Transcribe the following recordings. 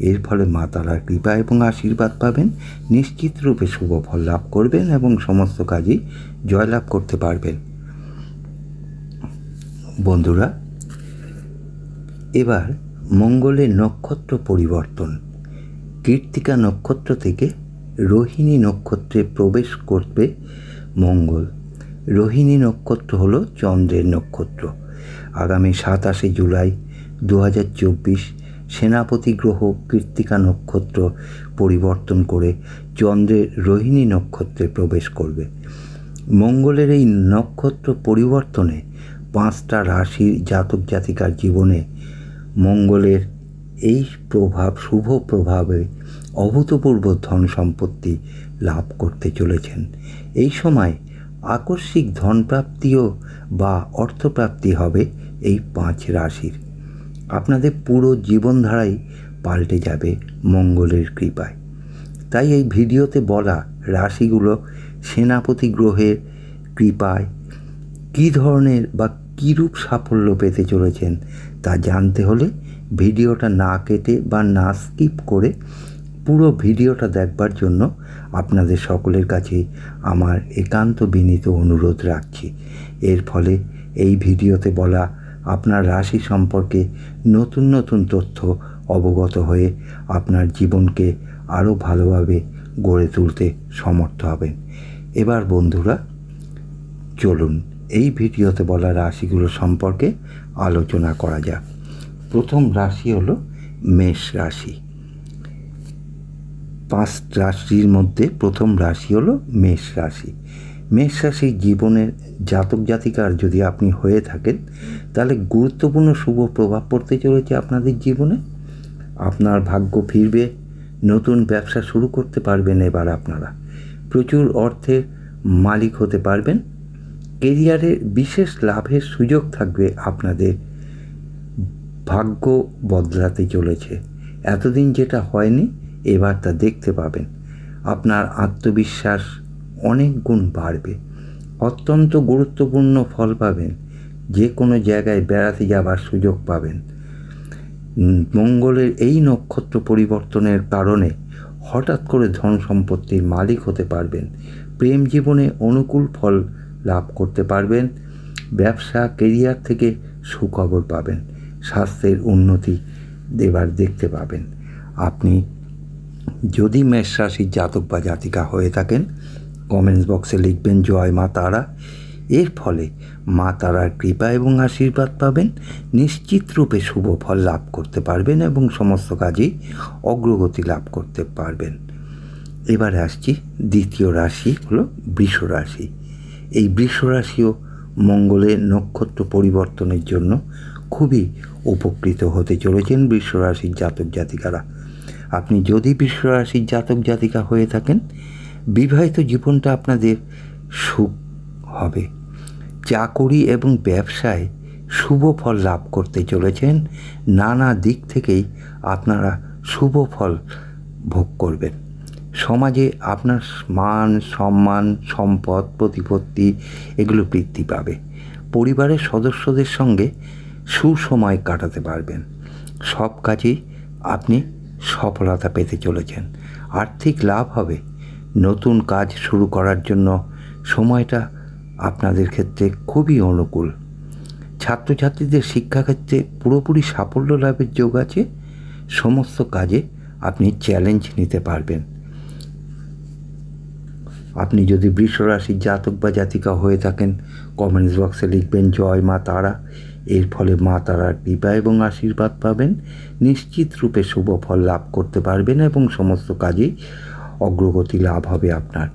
এর ফলে মা তারার কৃপা এবং আশীর্বাদ পাবেন, নিশ্চিত রূপে শুভ ফল লাভ করবেন এবং সমস্ত কাজেই জয়লাভ করতে পারবেন। বন্ধুরা, এবার মঙ্গলের নক্ষত্র পরিবর্তন। কীর্তিকা নক্ষত্র থেকে রোহিণী নক্ষত্রে প্রবেশ করবে মঙ্গল। রোহিণী নক্ষত্র হলো চন্দ্রের নক্ষত্র। আগামী সাতাশে জুলাই দু হাজার চব্বিশ সেনাপতি গ্রহ কীর্তিকা নক্ষত্র পরিবর্তন করে চন্দ্রের রোহিণী নক্ষত্রে প্রবেশ করবে। মঙ্গলের এই নক্ষত্র পরিবর্তনে পাঁচটা রাশির জাতক জাতিকার জীবনে মঙ্গলের এই প্রভাব, শুভ প্রভাবে অভূতপূর্ব ধন সম্পত্তি লাভ করতে চলেছেন। এই সময় আকস্মিক ধনপ্রাপ্তিও বা অর্থপ্রাপ্তি হবে এই পাঁচ রাশির। আপনাদের পুরো জীবনধারাই পাল্টে যাবে মঙ্গলের কৃপায়। তাই এই ভিডিওতে বলা রাশিগুলো সেনাপতি গ্রহের কৃপায় কী ধরনের বা কীরূপ সাফল্য পেতে চলেছেন তা জানতে হলে ভিডিওটা না কেটে বা না স্কিপ করে পুরো ভিডিওটা দেখবার জন্য আপনাদের সকলের কাছে আমার একান্ত বিনীত অনুরোধ রাখছি। এর ফলে এই ভিডিওতে বলা আপনার রাশি সম্পর্কে নতুন নতুন তথ্য অবগত হয়ে আপনার জীবনকে আরও ভালোভাবে গড়ে তুলতে সমর্থ হবেন। এবার বন্ধুরা, চলুন এই ভিডিওতে বলা রাশিগুলো সম্পর্কে আলোচনা করা যাক। প্রথম রাশি হলো মেষ রাশি। পাঁচ রাশির মধ্যে প্রথম রাশি হলো মেষ রাশি। মেষ রাশির জীবনের জাতক জাতিকার যদি আপনি হয়ে থাকেন, তাহলে গুরুত্বপূর্ণ শুভ প্রভাব পড়তে চলেছে আপনাদের জীবনে। আপনার ভাগ্য ফিরবে, নতুন ব্যবসা শুরু করতে পারবেন এবার আপনারা। প্রচুর অর্থের মালিক হতে পারবেন। কেরিয়ারে বিশেষ লাভের সুযোগ থাকবে আপনাদের। ভাগ্য বদলাতে চলেছে। এতদিন যেটা হয়নি, এবার তা দেখতে পাবেন। আপনার আত্মবিশ্বাস অনেক গুণ বাড়বে। অত্যন্ত গুরুত্বপূর্ণ ফল পাবেন। যে কোনো জায়গায় বেড়াতে যাবার সুযোগ পাবেন। মঙ্গলের এই নক্ষত্র পরিবর্তনের কারণে হঠাৎ করে ধন সম্পত্তির মালিক হতে পারবেন। প্রেম জীবনে অনুকূল ফল লাভ করতে পারবেন। ব্যবসা, কেরিয়ার থেকে সুখবর পাবেন। স্বাস্থ্যের উন্নতি দেবার দেখতে পাবেন। আপনি যদি মেষ রাশির জাতক বা জাতিকা হয়ে থাকেন কমেন্টস বক্সে লিখবেন, জয় মা তারা। এর ফলে মা তারার কৃপা এবং আশীর্বাদ পাবেন। নিশ্চিত রূপে শুভ ফল লাভ করতে পারবেন এবং সমস্ত কাজেই অগ্রগতি লাভ করতে পারবেন। এবারে আসছি, দ্বিতীয় রাশি হলো বৃষ রাশি। এই বৃষ রাশিও মঙ্গলের নক্ষত্র পরিবর্তনের জন্য খুবই উপকৃত হতে চলেছেন বৃষ রাশির জাতক জাতিকারা। আপনি যদি বৃষ রাশির জাতক জাতিকা হয়ে থাকেন বিবাহিত জীবনটা আপনাদের সুখ হবে। চাকুরি এবং ব্যবসায় শুভ ফল লাভ করতে চলেছেন। নানা দিক থেকেই আপনারা শুভ ফল ভোগ করবেন। সমাজে আপনার মান, সম্মান, সম্পদ, প্রতিপত্তি এগুলো বৃদ্ধি পাবে। পরিবারের সদস্যদের সঙ্গে সুসময় কাটাতে পারবেন। সব কাজেই আপনি সফলতা পেতে চলেছেন। আর্থিক লাভ হবে। নতুন কাজ শুরু করার জন্য সময়টা আপনাদের ক্ষেত্রে খুবই অনুকূল। ছাত্রছাত্রীদের শিক্ষাক্ষেত্রে পুরোপুরি সাফল্য লাভের যোগ আছে, সমস্ত কাজে আপনি চ্যালেঞ্জ নিতে পারবেন। আপনি যদি বৃষ রাশির জাতক বা জাতিকা হয়ে থাকেন কমেন্টস বক্সে লিখবেন, জয় মা তারা। এর ফলে মা তারার কৃপা এবং আশীর্বাদ পাবেন। নিশ্চিত রূপে শুভ ফল লাভ করতে পারবেন এবং সমস্ত কাজেই অগ্রগতি লাভ হবে আপনার।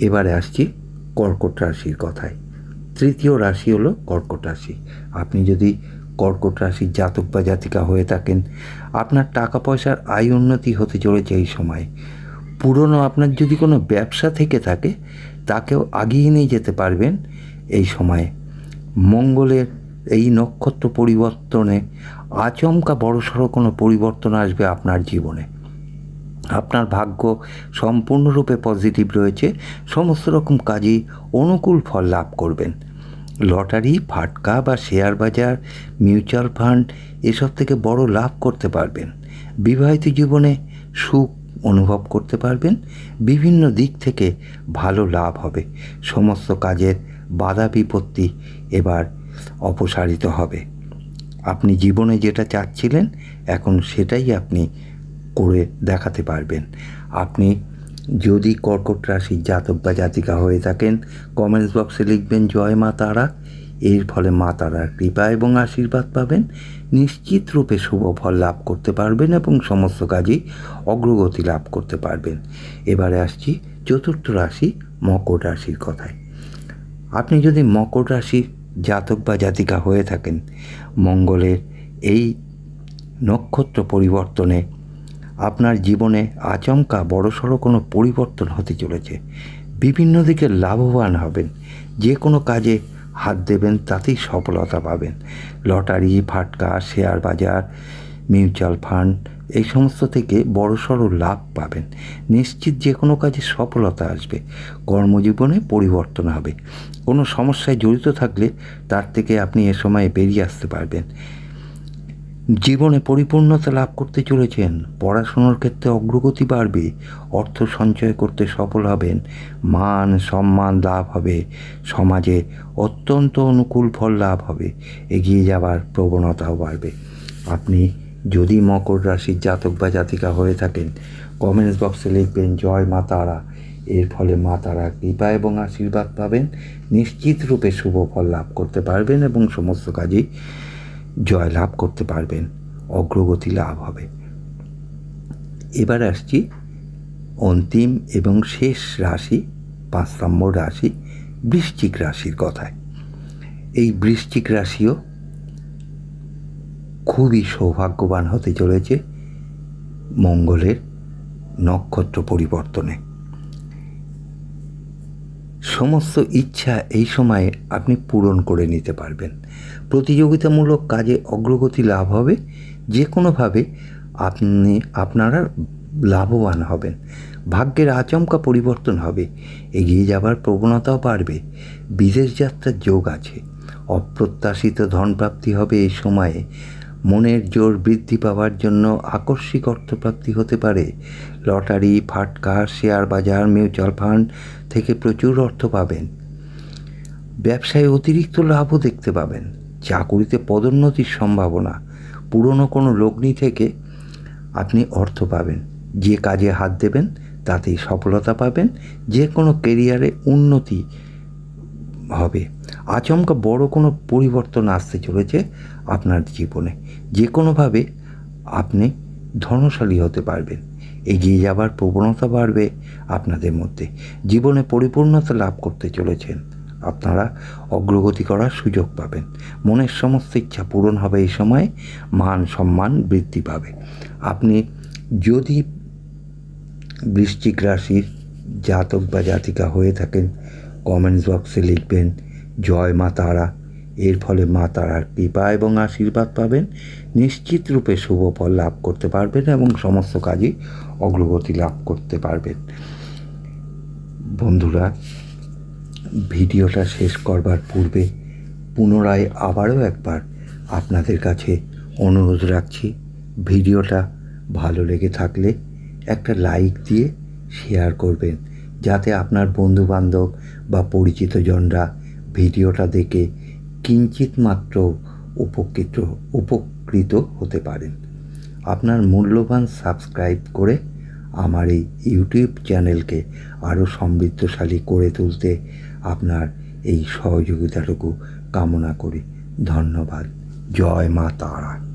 এবারে আসছি কর্কট রাশির কথায়। তৃতীয় রাশি হলো কর্কট রাশি। আপনি যদি কর্কট রাশির জাতক বা জাতিকা হয়ে থাকেন, আপনার টাকা পয়সার আয় উন্নতি হতে চলেছে এই সময়। পুরনো আপনার যদি কোনো ব্যবসা থেকে থাকে, তাকেও আগিয়ে নিয়ে যেতে পারবেন এই সময়ে। মঙ্গলের এই নক্ষত্র পরিবর্তনে আচমকা বড়সড় কোনো পরিবর্তন আসবে আপনার জীবনে। আপনার ভাগ্য সম্পূর্ণরূপে পজিটিভ রয়েছে, সমস্ত রকম কাজেই অনুকূল ফল লাভ করবেন। লটারি, ফাটকা বা শেয়ার বাজার মিউচুয়াল ফান্ড এসব থেকে বড় লাভ করতে পারবেন। বিবাহিত জীবনে সুখ অনুভব করতে পারবেন। বিভিন্ন দিক থেকে ভালো লাভ হবে। সমস্ত কাজের বাধা বিপত্তি এবার অপসারিত হবে। আপনি জীবনে যেটা চাচ্ছিলেন, এখন সেটাই আপনি করে দেখাতে পারবেন। আপনি যদি কর্কট রাশির জাতক বা জাতিকা হয়ে থাকেন কমেন্টস বক্সে লিখবেন, জয় মা তারা। এর ফলে মা তারার কৃপা এবং আশীর্বাদ পাবেন। নিশ্চিত রূপে শুভ ফল লাভ করতে পারবেন এবং সমস্ত কাজেই অগ্রগতি লাভ করতে পারবেন। এবারে আসছি চতুর্থ রাশি, মকর রাশির কথায়। আপনি যদি মকর রাশির জাতক বা জাতিকা হয়ে থাকেন, মঙ্গলের এই নক্ষত্র পরিবর্তনে আপনার জীবনে আচমকা বড়সড় কোনো পরিবর্তন হতে চলেছে। বিভিন্ন দিকে লাভবান হবেন। যে কোনো কাজে হাত দেবেন, তাতেই সফলতা পাবেন। লটারি, ফাটকা, শেয়ার বাজার, মিউচুয়াল ফান্ড, এই সমস্ত থেকে বড়সড় লাভ পাবেন। নিশ্চিত যে কোনো কাজে সফলতা আসবে। কর্মজীবনে পরিবর্তন হবে। কোনো সমস্যায় জড়িত থাকলে তার থেকে আপনি এ সময় বেরিয়ে আসতে পারবেন। জীবনে পরিপূর্ণতা লাভ করতে চলেছেন। পড়াশোনার ক্ষেত্রে অগ্রগতি বাড়বে, অর্থ সঞ্চয় করতে সফল হবেন, মান সম্মান লাভ হবে, সমাজে অত্যন্ত অনুকূল ফল লাভ হবে, এগিয়ে যাওয়ার প্রবণতাও বাড়বে। আপনি যদি মকর রাশির জাতক বা জাতিকা হয়ে থাকেন কমেন্টস বক্সে লিখবেন, জয় মা তারা। এর ফলে মা তারা কৃপা এবং আশীর্বাদ পাবেন। নিশ্চিত রূপে শুভ ফল লাভ করতে পারবেন এবং সমস্ত কাজেই জয় লাভ করতে পারবেন, অগ্রগতি লাভ হবে। এবার আসছি অন্তিম এবং শেষ রাশি পাঁচ নম্বর রাশি, বৃশ্চিক রাশির কথায়। এই বৃশ্চিক রাশিও খুবই সৌভাগ্যবান হতে চলেছে মঙ্গলের নক্ষত্র পরিবর্তনে। সমস্ত ইচ্ছা এই সময়ে আপনি পূরণ করে নিতে পারবেন। প্রতিযোগিতামূলক কাজে অগ্রগতি লাভ হবে, যে কোনোভাবে আপনি, আপনারা লাভবান হবেন। ভাগ্যের আচমকা পরিবর্তন হবে, এগিয়ে যাবার প্রবণতাও বাড়বে, বিদেশ যাত্রার যোগ আছে, অপ্রত্যাশিত ধনপ্রাপ্তি হবে এই সময়ে, মনের জোর বৃদ্ধি পাওয়ার জন্য আকস্মিক অর্থপ্রাপ্তি হতে পারে, লটারি, ফাটকা, শেয়ার বাজার, মিউচুয়াল ফান্ড থেকে প্রচুর অর্থ পাবেন। ব্যবসায় অতিরিক্ত লাভও দেখতে পাবেন। চাকুরিতে পদোন্নতির সম্ভাবনা। পুরনো কোনো লগ্নি থেকে আপনি অর্থ পাবেন। যে কাজে হাত দেবেন, তাতেই সফলতা পাবেন। যে কোনো কেরিয়ারে উন্নতি হবে। আচমকা বড় কোনো পরিবর্তন আসতে চলেছে আপনার জীবনে। যে কোনোভাবে আপনি ধনশালী হতে পারবেন। এগিয়ে যাবার প্রবণতা বাড়বে আপনাদের মধ্যে। জীবনে পরিপূর্ণতা লাভ করতে চলেছেন। আপনারা অগ্রগতি করার সুযোগ পাবেন। মনের সমস্ত ইচ্ছা পূরণ হবে এই সময়, মান সম্মান বৃদ্ধি পাবে। আপনি যদি বৃশ্চিক রাশির জাতক বা জাতিকা হয়ে থাকেন কমেন্টস বক্সে লিখবেন, জয় মা তারা। এর ফলে মা তারার কৃপা এবং আশীর্বাদ পাবেন। নিশ্চিত রূপে শুভ ফল লাভ করতে পারবেন এবং সমস্ত কাজে অগ্রগতি লাভ করতে পারবেন। বন্ধুরা ভিডিওটা শেষ করবার পূর্বে পুনরায় আবারও একবার আপনাদের কাছে অনুরোধ রাখছি, ভিডিওটা ভালো লেগে থাকলে একটা লাইক দিয়ে শেয়ার করবেন, যাতে আপনার বন্ধুবান্ধব বা পরিচিতজনরা ভিডিওটা দেখে কিঞ্চিত মাত্র উপকৃত উপকৃত হতে পারেন। আপনার মূল্যবান সাবস্ক্রাইব করে আমার এই ইউটিউব চ্যানেলকে আরও সমৃদ্ধশালী করে তুলতে আপনার এই সহযোগিতাটুকু কামনা করি। ধন্যবাদ। জয় মা তারা।